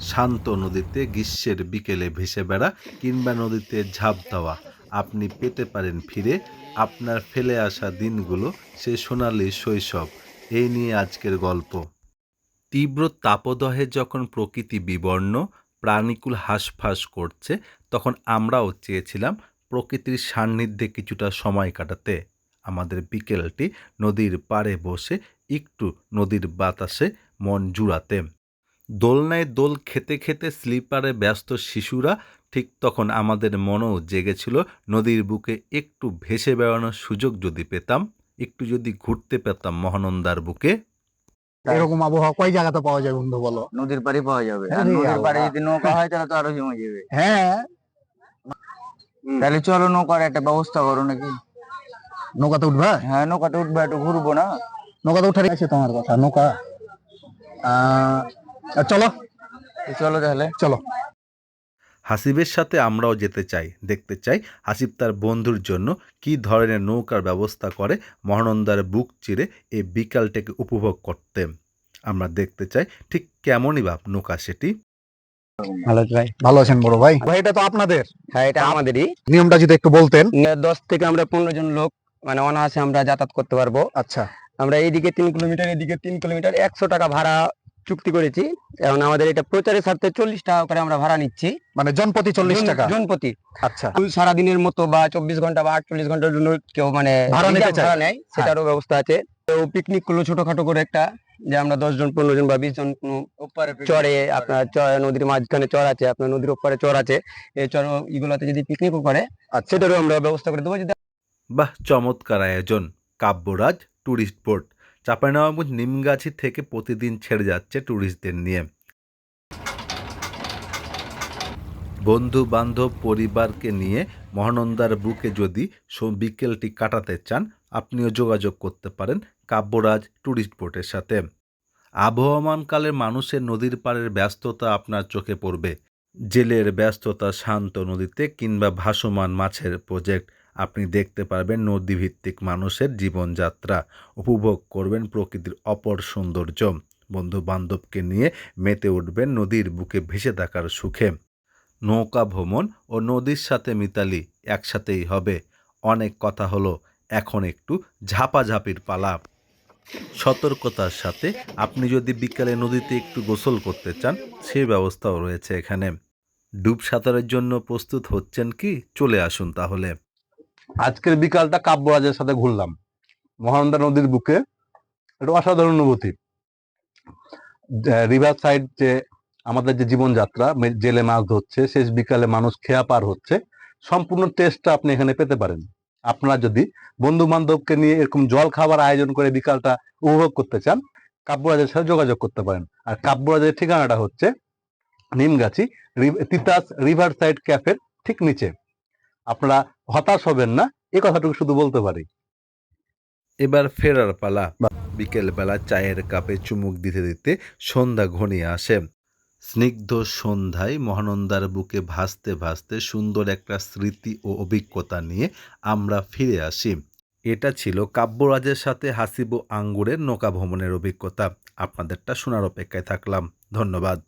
শান্ত নদীতে গ্রীষ্মের বিকেলে ভেসে বেড়া কিংবা নদীতে ঝাঁপ দেওয়া। আপনি পেতে পারেন ফিরে। আপনার ফেলে আসা দিনগুলো সে সোনালি শৈশব। এই নিয়ে আজকের গল্প। তীব্র তাপদহে যখন প্রকৃতি বিবর্ণ, প্রাণীকুল হাঁসফাঁস করছে, তখন আমরাও চেয়েছিলাম প্রকৃতির সান্নিধ্যে কিছুটা সময় কাটাতে। আমাদের বিকেলটি নদীর পাড়ে বসে একটু নদীর বাতাসে মন জুড়াতে। দোলনায় দোল খেতে খেতে স্লিপারে ব্যস্ত শিশুরা ঠিক তখন আমাদের মনও জেগেছিল। নদীর বুকে একটু ভেসে বেড়ানোর সুযোগ যদি পেতাম একটু যদি ঘুরতে পেতাম মহানন্দার বুকে। এরকম আবহাওয়া কয় জায়গাতে পাওয়া যায় বন্ধু বলো? নদীর পাড়ে পাওয়া যাবে। আর নদীর পাড়ে যদি নৌকা হয় তাহলে তো আরও জমে যাবে। হ্যাঁ। তাহলে চলো নৌকার একটা ব্যবস্থা করো নাকি? নৌকাতে উঠবা? হ্যাঁ নৌকাতে উঠবে একটু ঘুরবো না? নৌকাতে উঠার আছে তোমার কথা নৌকা। আহ, চলো। চলো তাহলে। চলো। হাসিবের সাথে আমরাও যেতে চাই দেখতে চাই হাসিব তার বন্ধুর জন্য কী ধরনের নৌকার ব্যবস্থা করে মহানন্দার বুক চিরে এই বিকালটাকে উপভোগ করতে। আমরা দেখতে চাই ঠিক কেমনই বা নৌকা সেটি। ভালো ভাই ভালো আছেন বড় ভাই? ভাই এটা তো আপনাদের। হ্যাঁ এটা আমাদেরই। নিয়মটা যদি একটু বলতেন। দশ থেকে আমরা পনেরো জন লোক মানে অনায়াসে আমরা যাতায়াত করতে পারব। আচ্ছা। আমরা এইদিকে তিন কিলোমিটার এদিকে তিন কিলোমিটার একশো টাকা ভাড়া চুক্তি করেছি। এখন আমাদের এটা প্রচারের স্বার্থে চল্লিশ টাকা করে আমরা ভাড়া নিচ্ছি। মানে জনপতি চল্লিশ টাকা? জনপ্রতি আচ্ছা। সারাদিনের মতো বা চব্বিশ ঘণ্টা বা আটচল্লিশ ঘণ্টার জন্য কেউ মানে ভাড়া নেয় সেটারও ব্যবস্থা আছে। তো পিকনিক করল ছোটখাটো করে একটা যে আমরা দশ জন পনেরো জন বা বিশ জন চরে আপনার চ- নদীর মাঝখানে চর আছে আপনার নদীর ওপারে চর আছে। এই চর এগুলোতে যদি পিকনিকও করে আচ্ছা। সেটারও আমরা ব্যবস্থা করে দেবো। যদি বাহ চমৎকার আয়োজন। কাব্যরাজ ট্যুরিস্ট বোট চাঁপাইনবাবগঞ্জ নিমগাছি থেকে প্রতিদিন ছেড়ে যাচ্ছে ট্যুরিস্টদের নিয়ে। বন্ধু বান্ধব পরিবারকে নিয়ে মহানন্দার বুকে যদি বিকেলটি কাটাতে চান, আপনিও যোগাযোগ করতে পারেন কাব্যরাজ ট্যুরিস্ট বোটের সাথে। আবহমানকালে মানুষের নদীর পাড়ের ব্যস্ততা আপনার চোখে পড়বে। জেলের ব্যস্ততা শান্ত নদীতে কিংবা ভাসমান মাছের প্রজেক্ট আপনি দেখতে পারবেন নদীভিত্তিক মানুষের জীবনযাত্রা উপভোগ করবেন প্রকৃতির অপর সৌন্দর্য। বন্ধু বান্ধবকে নিয়ে মেতে উঠবেন নদীর বুকে ভেসে থাকার সুখে। নৌকা ভ্রমণ ও নদীর সাথে মিতালি একসাথেই হবে। অনেক কথা হলো, এখন একটু ঝাপাঝাপির পালা। সতর্কতার সাথে আপনি যদি বিকালে নদীতে একটু গোসল করতে চান, সে ব্যবস্থাও রয়েছে এখানে। ডুব সাঁতারের জন্য প্রস্তুত হচ্ছেন কি? চলে আসুন তাহলে। আজকের বিকালটা কাব্যরাজের সাথে ঘুরলাম। মহানন্দা নদীর বুকে। একটা অসাধারণ অনুভূতি। রিভার সাইড যে আমাদের যে জীবনযাত্রা জেলে মাছ ধরছে, শেষ বিকালে মানুষ খেয়া পার হচ্ছে, সম্পূর্ণ টেস্টটা আপনি এখানে পেতে পারেন। আপনারা যদি বন্ধু বান্ধবকে নিয়ে এরকম জল খাবার আয়োজন করে বিকালটা উপভোগ করতে চান, কাব্যরাজের সাথে যোগাযোগ করতে পারেন। আর কাব্যরাজের ঠিকানাটা হচ্ছে নিমগাছি তিতাস রিভার সাইড ক্যাফের ঠিক নিচে। আপনারা হতাশ হবেন না এই কথাটুকু শুধু বলতে পারি। এবার ফেরার পালা বিকেলবেলা চায়ের কাপে চুমুক দিতে দিতে সন্ধ্যা ঘনিয়ে আসে। স্নিগ্ধ সন্ধ্যায় মহানন্দার বুকে ভাসতে ভাসতে সুন্দর একটা স্মৃতি ও অভিজ্ঞতা নিয়ে আমরা ফিরে আসি। এটা ছিল কাব্যরাজের সাথে হাসিব আঙ্গুরের নৌকা ভ্রমণের অভিজ্ঞতা। আপনাদেরটা শোনার অপেক্ষায় থাকলাম। ধন্যবাদ।